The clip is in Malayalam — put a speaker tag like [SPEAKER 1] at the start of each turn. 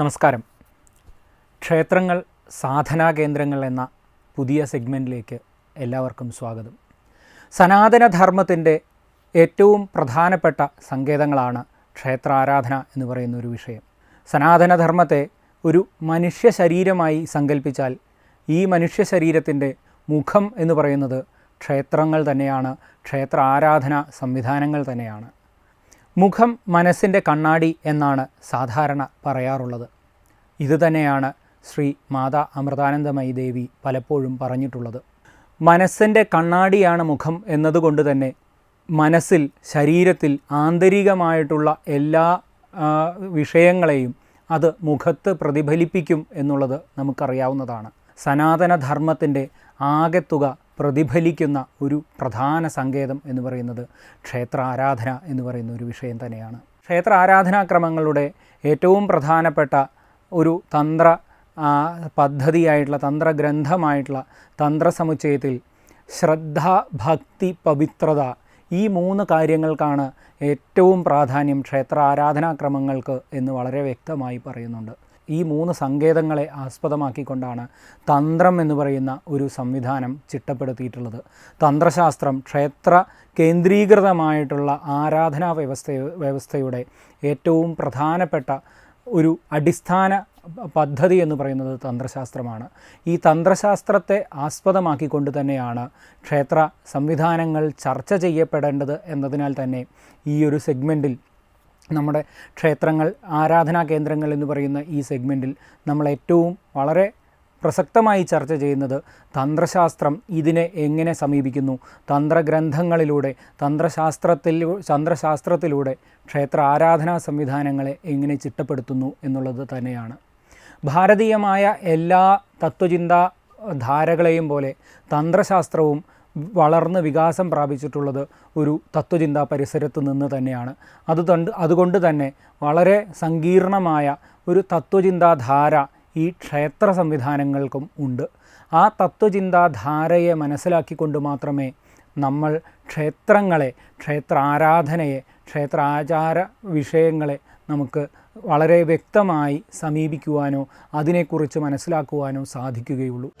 [SPEAKER 1] നമസ്കാരം. ക്ഷേത്രങ്ങൾ സാധനാ കേന്ദ്രങ്ങൾ എന്ന പുതിയ സെഗ്മെന്റിലേക്ക് എല്ലാവർക്കും സ്വാഗതം. സനാതനധർമ്മത്തിന്റെ ഏറ്റവും പ്രധാനപ്പെട്ട സങ്കേതങ്ങളാണ് ക്ഷേത്രാരാധന എന്ന് പറയുന്ന ഒരു വിഷയം. സനാതനധർമ്മത്തെ ഒരു മനുഷ്യ ശരീരമായി സങ്കല്പിച്ചാൽ ഈ മനുഷ്യ ശരീരത്തിന്റെ മുഖം എന്ന് പറയുന്നത് ക്ഷേത്രങ്ങൾ തന്നെയാണ്. ക്ഷേത്ര ആരാധന സംവിധാനങ്ങൾ തന്നെയാണ്. മുഖം മനസ്സിന്റെ കണ്ണാടി എന്നാണ് സാധാരണ പറയാറുള്ളത്. ഇതുതന്നെയാണ് ശ്രീ മാതാ അമൃതാനന്ദമയി ദേവി പലപ്പോഴും പറഞ്ഞിട്ടുള്ളത്. മനസ്സിന്റെ കണ്ണാടിയാണ് മുഖം എന്നതുകൊണ്ട് തന്നെ മനസ്സിൽ ശരീരത്തിൽ ആന്തരികമായിട്ടുള്ള എല്ലാ വിഷയങ്ങളെയും അത് മുഖത്ത് പ്രതിഫലിപ്പിക്കും എന്നുള്ളത് നമുക്കറിയാവുന്നതാണ്. സനാതനധർമ്മത്തിന്റെ ആകെത്തുക പ്രതിഫലിക്കുന്ന ഒരു പ്രധാന സങ്കേതം എന്ന് പറയുന്നത് ക്ഷേത്ര ആരാധന എന്ന് പറയുന്ന ഒരു വിഷയം തന്നെയാണ്. ക്ഷേത്ര ആരാധനാക്രമങ്ങളുടെ ഏറ്റവും പ്രധാനപ്പെട്ട ഒരു തന്ത്ര പദ്ധതിയായിട്ടുള്ള തന്ത്രഗ്രന്ഥമായിട്ടുള്ള തന്ത്രസമുച്ചയത്തിൽ ശ്രദ്ധ ഭക്തി പവിത്രത ഈ മൂന്ന് കാര്യങ്ങൾക്കാണ് ഏറ്റവും പ്രാധാന്യം ക്ഷേത്ര ആരാധനാക്രമങ്ങൾക്ക് എന്ന് വളരെ വ്യക്തമായി പറയുന്നുണ്ട്. ഈ മൂന്ന് സങ്കേതങ്ങളെ ആസ്പദമാക്കിക്കൊണ്ടാണ് തന്ത്രം എന്ന് പറയുന്ന ഒരു സംവിധാനം ചിട്ടപ്പെടുത്തിയിട്ടുള്ളത്. തന്ത്രശാസ്ത്രം ക്ഷേത്ര കേന്ദ്രീകൃതമായിട്ടുള്ള ആരാധനാ വ്യവസ്ഥ വ്യവസ്ഥയുടെ ഏറ്റവും പ്രധാനപ്പെട്ട ഒരു അടിസ്ഥാന പദ്ധതി എന്ന് പറയുന്നത് തന്ത്രശാസ്ത്രമാണ്. ഈ തന്ത്രശാസ്ത്രത്തെ ആസ്പദമാക്കിക്കൊണ്ട് തന്നെയാണ് ക്ഷേത്ര സംവിധാനങ്ങൾ ചർച്ച ചെയ്യപ്പെടേണ്ടത് എന്നതിനാൽ തന്നെ ഈ ഒരു സെഗ്മെന്റിൽ നമ്മുടെ ക്ഷേത്രങ്ങൾ ആരാധനാ കേന്ദ്രങ്ങൾ എന്ന് പറയുന്ന ഈ സെഗ്മെന്റിൽ നമ്മൾ ഏറ്റവും വളരെ പ്രസക്തമായി ചർച്ച ചെയ്യുന്നത് തന്ത്രശാസ്ത്രം ഇതിനെ എങ്ങനെ സമീപിക്കുന്നു? തന്ത്രഗ്രന്ഥങ്ങളിലൂടെ തന്ത്രശാസ്ത്രത്തിൽ തന്ത്രശാസ്ത്രത്തിലൂടെ ക്ഷേത്ര ആരാധനാ സംവിധാനങ്ങളെ എങ്ങനെ ചിട്ടപ്പെടുത്തുന്നു എന്നുള്ളത് തന്നെയാണ്. ഭാരതീയമായ എല്ലാ തത്വചിന്താ ധാരകളെയും പോലെ തന്ത്രശാസ്ത്രവും വളർന്ന് വികാസം പ്രാപിച്ചിട്ടുള്ളത് ഒരു തത്വചിന്താ പരിസരത്ത് നിന്ന് തന്നെയാണ്. അതുകൊണ്ട് അതുകൊണ്ട് തന്നെ വളരെ സങ്കീർണമായ ഒരു തത്വചിന്താധാര ഈ ക്ഷേത്ര സംവിധാനങ്ങൾക്കും ഉണ്ട്. ആ തത്വചിന്താധാരയെ മനസ്സിലാക്കിക്കൊണ്ട് മാത്രമേ നമ്മൾ ക്ഷേത്രങ്ങളെ ക്ഷേത്ര ആരാധനയെ ക്ഷേത്ര ആചാര വിഷയങ്ങളെ നമുക്ക് വളരെ വ്യക്തമായി സമീപിക്കുവാനോ അതിനെക്കുറിച്ച് മനസ്സിലാക്കുവാനോ സാധിക്കുകയുള്ളൂ.